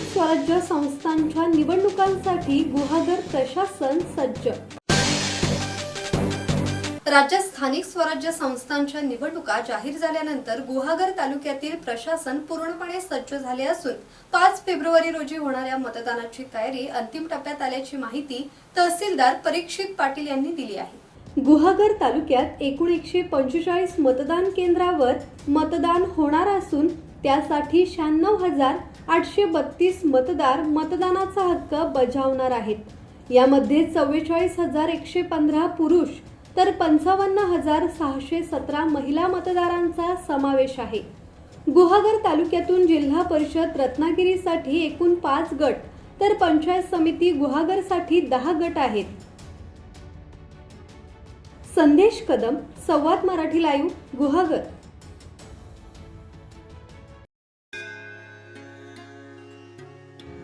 स्वराज्य संस्थांच्या निवडणुकांसाठी गुहागर प्रशासन सज्ज. राज्यात स्थानिक स्वराज्य संस्थांच्या निवडणुका जाहीर झाल्यानंतर गुहागर तालुक्यातील प्रशासन पूर्णपणे सज्ज झाले असून पाच फेब्रुवारी रोजी होणाऱ्या मतदानाची तयारी अंतिम टप्प्यात आल्याची माहिती तहसीलदार परीक्षित पाटील यांनी दिली आहे. गुहागर तालुक्यात एकूण एकशे पंचेचाळीस मतदान केंद्रावर मतदान होणार असून त्यासाठी शहाण्णव हजार आठशे बत्तीस मतदार मतदानाचा हक्क बजावणार आहेत. यामध्ये चव्वेचाळीस हजार एकशे पंधरा पुरुष तर पंचावन्न हजार सहाशे सतरा महिला मतदारांचा समावेश आहे. गुहागर तालुक्यातून जिल्हा परिषद रत्नागिरीसाठी एकूण पाच गट तर पंचायत समिती गुहागरसाठी दहा गट आहेत. संदेश कदम संवाद मराठी लाईव्ह गुहागर.